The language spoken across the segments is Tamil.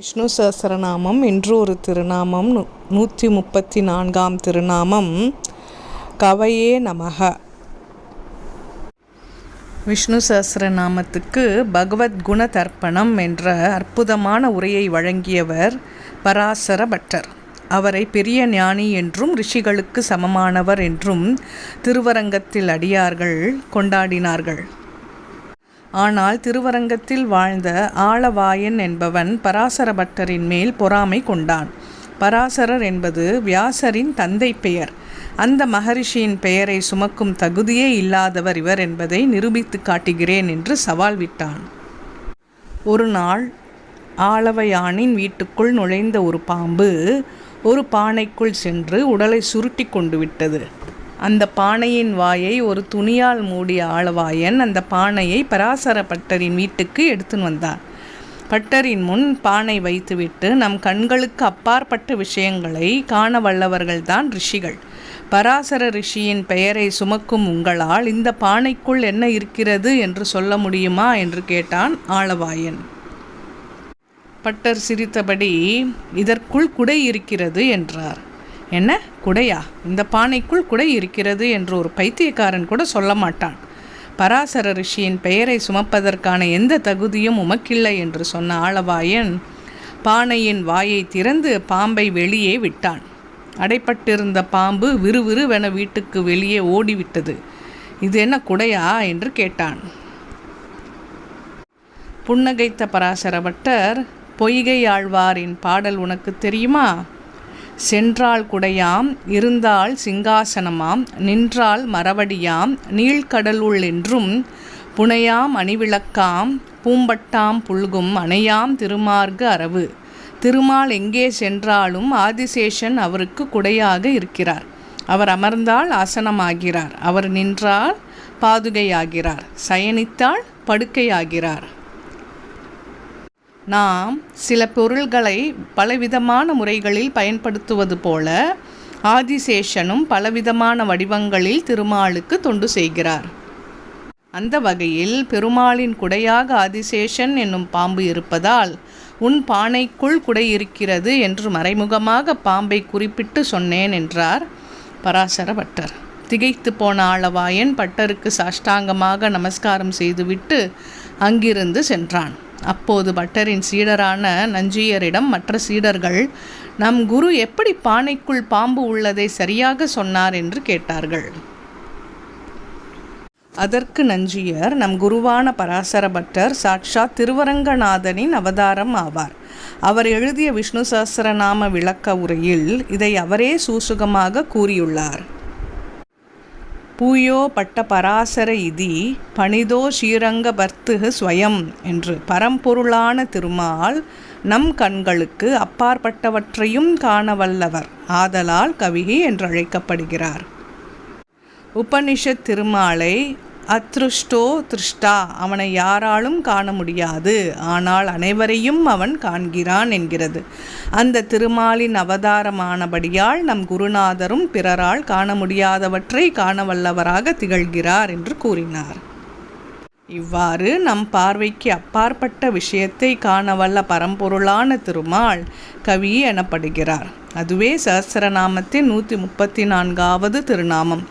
விஷ்ணு சஹசரநாமம் என்று ஒரு திருநாமம் நூற்றி முப்பத்தி நான்காம் திருநாமம். கவையே நமக. விஷ்ணு சஹஸ்ரநாமத்துக்கு பகவத் குண தர்ப்பணம் என்ற அற்புதமான உரையை வழங்கியவர் பராசர பட்டர். அவரை பெரிய ஞானி என்றும் ரிஷிகளுக்கு சமமானவர் என்றும் திருவரங்கத்தில் அடியார்கள் கொண்டாடினார்கள். ஆனால் திருவரங்கத்தில் வாழ்ந்த ஆளவாயன் என்பவன் பராசர பட்டரின் மேல் பொறாமை கொண்டான். பராசரர் என்பது வியாசரின் தந்தை பெயர். அந்த மகரிஷியின் பெயரை சுமக்கும் தகுதியே இல்லாதவர் இவர் என்பதை நிரூபித்து காட்டுகிறேன் என்று சவால் விட்டான். ஒரு நாள் ஆளவயானின் வீட்டுக்குள் நுழைந்த ஒரு பாம்பு ஒரு பானைக்குள் சென்று உடலை சுருட்டி கொண்டு விட்டது. அந்த பானையின் வாயை ஒரு துணியால் மூடிய ஆளவாயன் அந்த பானையை பராசர பட்டரின் வீட்டுக்கு எடுத்துன்னு வந்தான். பட்டரின் முன் பானை வைத்துவிட்டு நம் கண்களுக்கு அப்பாற்பட்ட விஷயங்களை காண வல்லவர்கள்தான் ரிஷிகள். பராசர ரிஷியின் பெயரை சுமக்கும் உங்களால் இந்த பானைக்குள் என்ன இருக்கிறது என்று சொல்ல முடியுமா என்று கேட்டான் ஆளவாயன். பட்டர் சிரித்தபடி இதற்குள் குடை இருக்கிறது என்றார். என்ன? குடையா? இந்த பானைக்குள் குடை இருக்கிறது என்று ஒரு பைத்தியக்காரன் கூட சொல்ல மாட்டான். பராசர ரிஷியின் பெயரை சுமப்பதற்கான எந்த தகுதியும் உமக்கில்லை என்று சொன்ன ஆளவாயன் பானையின் வாயை திறந்து பாம்பை வெளியே விட்டான். அடைப்பட்டிருந்த பாம்பு விறுவிறுவென வீட்டுக்கு வெளியே ஓடிவிட்டது. இது என்ன குடையா? என்று கேட்டான். புன்னகைத்த பராசரபட்டர் பொய்கை ஆழ்வாரின் பாடல் உனக்கு தெரியுமா? சென்றால் குடையாம் இருந்தால் சிங்காசனமாம் நின்றால் மரவடியாம் நீழ்கடலுள் என்றும் புனையாம் அணிவிளக்காம் பூம்பட்டாம் புல்கும் அணையாம் திருமார்கு அரவு திருமால் எங்கே சென்றாலும் ஆதிசேஷன் அவருக்கு குடையாக இருக்கிறார். அவர் அமர்ந்தால் ஆசனமாகிறார். அவர் நின்றால் பாதுகையாகிறார். சயனித்தால் படுக்கையாகிறார். நாம் சில பொருள்களை பலவிதமான முறைகளில் பயன்படுத்துவது போல ஆதிசேஷனும் பலவிதமான வடிவங்களில் திருமாலுக்கு தொண்டு செய்கிறார். அந்த வகையில் பெருமாளின் குடையாக ஆதிசேஷன் என்னும் பாம்பு இருப்பதால் உன் பானைக்குள் குடை இருக்கிறது என்று மறைமுகமாக பாம்பை குறிப்பிட்டு சொன்னேன் என்றார் பராசர பட்டர் திகைத்து போன ஆளவாயன் பட்டருக்கு சாஷ்டாங்கமாக நமஸ்காரம் செய்துவிட்டு அங்கிருந்து சென்றான். அப்போது பட்டரின் சீடரான நஞ்சியரிடம் மற்ற சீடர்கள் நம் குரு எப்படி பானைக்குள் பாம்பு உள்ளதை சரியாக சொன்னார்? என்று கேட்டார்கள். அதற்கு நஞ்சியர் நம் குருவான பராசர பட்டர் சாட்சாத் திருவரங்கநாதனின் அவதாரம் ஆவார். அவர் எழுதிய விஷ்ணு சஹஸ்ரநாம விளக்க உரையில் இதை அவரே சூசுகமாக கூறியுள்ளார். பூயோ பட்ட பராசர இதி பணிதோ ஸ்ரீரங்க பர்த்துகு ஸ்வயம் என்று பரம்பொருளான திருமால் நம் கண்களுக்கு அப்பாற்பட்டவற்றையும் காணவல்லவர். ஆதலால் கவிகி என்றழைக்கப்படுகிறார். உபனிஷத் திருமாலை அத்ருஷ்டோ திருஷ்டா. அவனை யாராலும் காண முடியாது. ஆனால் அனைவரையும் அவன் காண்கிறான் என்கிறது. அந்த திருமாலின் அவதாரமானபடியால் நம் குருநாதரும் பிறரால் காண முடியாதவற்றை காண வல்லவராக திகழ்கிறார் என்று கூறினார். இவ்வாறு நம் பார்வைக்கு அப்பாற்பட்ட விஷயத்தை காண வல்ல பரம்பொருளான திருமால் கவி எனப்படுகிறார். அதுவே சஹசிரநாமத்தின் நூற்றி முப்பத்தி நான்காவது திருநாமம்.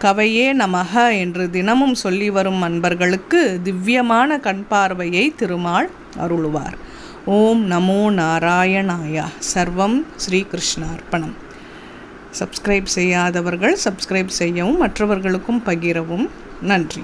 கவையே நமக என்று தினமும் சொல்லி வரும் அன்பர்களுக்கு திவ்யமான கண் பார்வையை திருமால் அருளுவார். ஓம் நமோ நாராயணாயா. சர்வம் ஸ்ரீகிருஷ்ணார்ப்பணம் சப்ஸ்கிரைப் செய்யாதவர்கள் சப்ஸ்கிரைப் செய்யவும் மற்றவர்களுக்கும் பகிரவும். நன்றி.